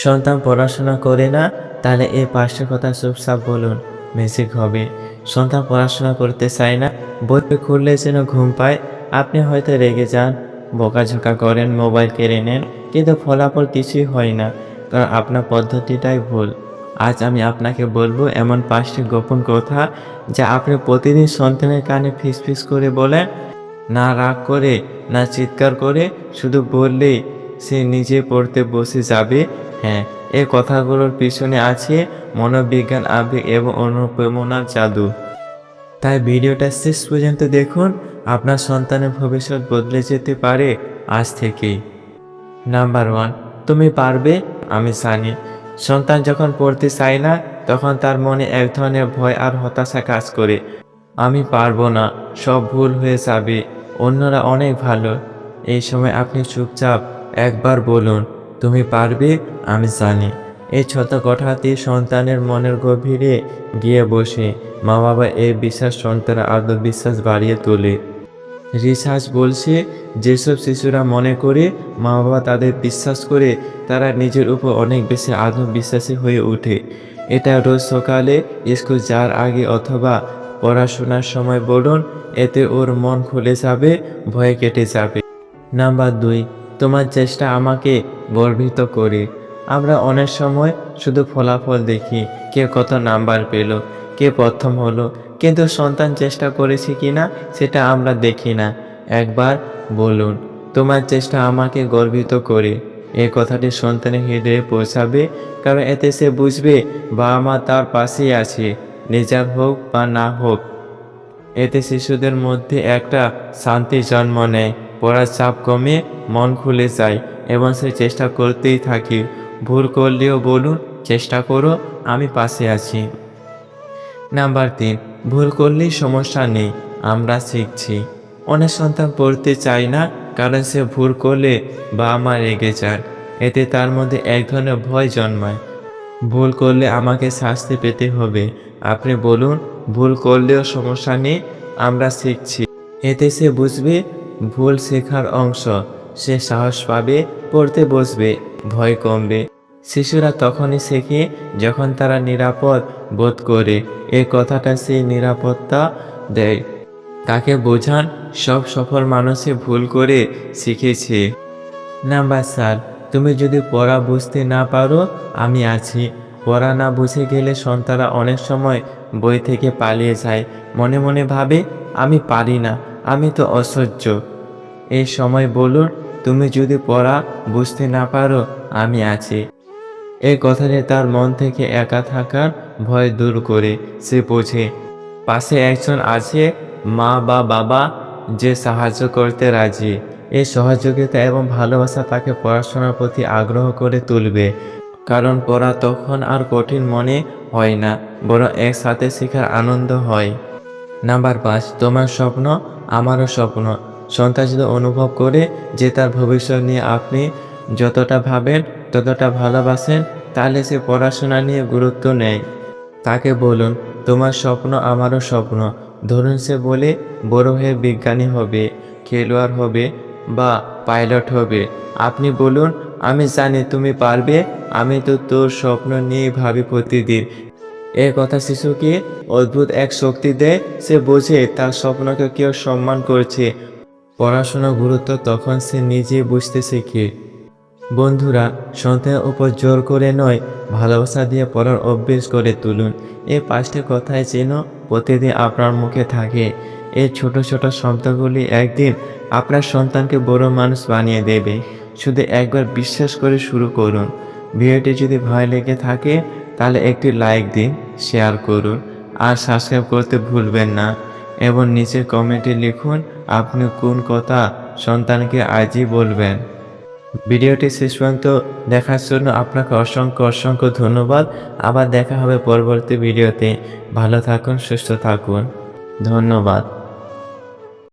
সন্তান পড়াশোনা করে না, তাহলে এই পাঁচটা কথা চুপচাপ বলুন মিউজিক হবে। সন্তান পড়াশোনা করতে চায় না, বই খুললে যেন ঘুম পায়। আপনি হয়তো রেগে যান, বকাঝোকা করেন মোবাইল কেড়ে নেন, কিন্তু ফলাফল কিছুই হয় না, কারণ আপনার পদ্ধতিটাই ভুল। আজ আমি আপনাকে বলব এমন পাঁচটি গোপন কথা যা আপনি প্রতিদিন সন্তানের কানে ফিস ফিস করে বলেন। না রাগ করে, না চিৎকার করে, শুধু বললেই সে নিজে পড়তে বসে যাবে হ্যাঁ এই কথাগুলোর পিছনে আছে মনোবিজ্ঞান, আবেগ এবং অনুপ্রেরণার জাদু। তাই ভিডিওটা শেষ পর্যন্ত দেখুন, আপনার সন্তানের ভবিষ্যৎ বদলে যেতে পারে আজ থেকেই। নাম্বার ওয়ান, তুমি পারবে? আমি জানি। সন্তান যখন পড়তে চায় না, তখন তার মনে এক ধরনের ভয় আর হতাশা কাজ করে। আমি পারব না, সব ভুল হয়ে যাবে, অন্যরা অনেক ভালো। এই সময় আপনি চুপচাপ একবার বলুন তুমি পারবে, আমি জানি। এই ছোট কথাটি সন্তানের মনের গভীরে গিয়ে বসে। মা বাবা এই বিশ্বাস সন্তানের আত্মবিশ্বাস বাড়িয়ে তোলে। রিসার্চ বলছে, যেসব শিশুরা মনে করে মা বাবা তাদের বিশ্বাস করে, তারা নিজের উপর অনেক বেশি আত্মবিশ্বাসী হয়ে ওঠে। এটা রোজ সকালে স্কুল যাওয়ার আগে অথবা পড়াশোনার সময় বলুন, এতে ওর মন খুলে যাবে, ভয় কেটে যাবে। নাম্বার দুই তোমার চেষ্টা আমাকে গর্বিত করে। আমরা অনেক সময় শুধু ফলাফল দেখি কে কত নাম্বার পেল কে প্রথম হলো, কিন্তু সন্তান চেষ্টা করেছে কি না সেটা আমরা দেখি না। একবার বলুন, তোমার চেষ্টা আমাকে গর্বিত করে। এই কথাটি সন্তানের হৃদয়ে পৌঁছাবে, কারণ এতে সে বুঝবে বাবা মা তার পাশেই আছে রেজাল্ট হোক বা না হোক। এতে শিশুদের মধ্যে একটা শান্তি জন্ম নেয়। পড়ার চাপ কমে মন খুলে যায় এবং সে চেষ্টা করতেই থাকে। ভুল করলেও বলুন, চেষ্টা করো, আমি পাশে আছি। নাম্বার তিন, ভুল করলেই সমস্যা নেই, আমরা শিখছি। অনেক সন্তান পড়তে চায় না, কারণ সে ভুল করলে বাবা মা রেগে যায়। এতে তার মধ্যে এক ধরনের ভয় জন্মায়। ভুল করলে আমাকে শাস্তি পেতে হবে। আপনি বলুন, ভুল করলেও সমস্যা নেই, আমরা শিখছি। এতে সে বুঝবে ভুল শেখার অংশ। সে সাহস পাবে, পড়তে বসবে, ভয় কমবে। শিশুরা তখনই শেখে যখন তারা নিরাপদ বোধ করে। এ কথাটা সেই নিরাপত্তা দেয়। তাকে বোঝান, সব সফল মানুষই ভুল করে শিখেছে। নাম্বার স্যার তুমি যদি পড়া বুঝতে না পারো, আমি আছি। পড়া না বুঝে গেলে সন্তানরা অনেক সময় বই থেকে পালিয়ে যায়। মনে মনে ভাবে, আমি পারি না, আমি তো অসহ্য। এই সময় বলুন তুমি যদি পড়া, বুঝতে না পারো, আমি আছি। এই কথাটি তার মন থেকে একা থাকার ভয় দূর করে সে বোঝে। পাশে একজন আছে, মা বা বাবা, যে সাহায্য করতে রাজি। এই সহযোগিতা এবং ভালোবাসা তাকে পড়াশোনার প্রতি আগ্রহ করে তুলবে। কারণ পড়া তখন আর কঠিন মনে হয় না, বরং একসাথে শেখার আনন্দ হয়। নাম্বার পাঁচ, তোমার স্বপ্ন আমারও স্বপ্ন। সন্তান যদি অনুভব করে যে তার ভবিষ্যৎ নিয়ে আপনি যতটা ভাবেন, ততটা ভালোবাসেন, তাহলে সে পড়াশোনা নিয়ে গুরুত্ব নেয়। তাকে বলুন, তোমার স্বপ্ন আমারও স্বপ্ন। ধরুন সে বলে, বড় হয়ে বিজ্ঞানী হবে, খেলোয়াড় হবে বা পাইলট হবে। আপনি বলুন, আমি জানি তুমি পারবে, আমি তো তোর স্বপ্ন নিয়ে ভাবি প্রতিদিন। এ কথা শিশুকে অদ্ভুত এক শক্তি দেয়। সে বোঝে তার স্বপ্নকে কেউ সম্মান করছে। পড়াশোনার গুরুত্ব তখন সে নিজে বুঝতে শেখে বন্ধুরা সন্তানের উপর জোর করে নয়, ভালোবাসা দিয়ে পড়ার অভ্যেস করে তুলুন। এই পাঁচটি কথাই যেন প্রতিদিন আপনার মুখে থাকে। এই ছোট ছোট শব্দগুলি একদিন আপনার সন্তানকে বড় মানুষ বানিয়ে দেবে। শুধু একবার বিশ্বাস করে শুরু করুন। ভিডিওটি যদি ভয় লেগে থাকে, তাহলে একটি লাইক দিন, শেয়ার করুন, আর সাবস্ক্রাইব করতে ভুলবেন না। এবং নিচে কমেন্টে লিখুন আপনি কোন কথা সন্তানকে আজই বলবেন? ভিডিওটি শেষ পর্যন্ত দেখার জন্য আপনাকে অসংখ্য অসংখ্য ধন্যবাদ। আবার দেখা হবে পরবর্তী ভিডিওতে। ভালো থাকুন, সুস্থ থাকুন। ধন্যবাদ।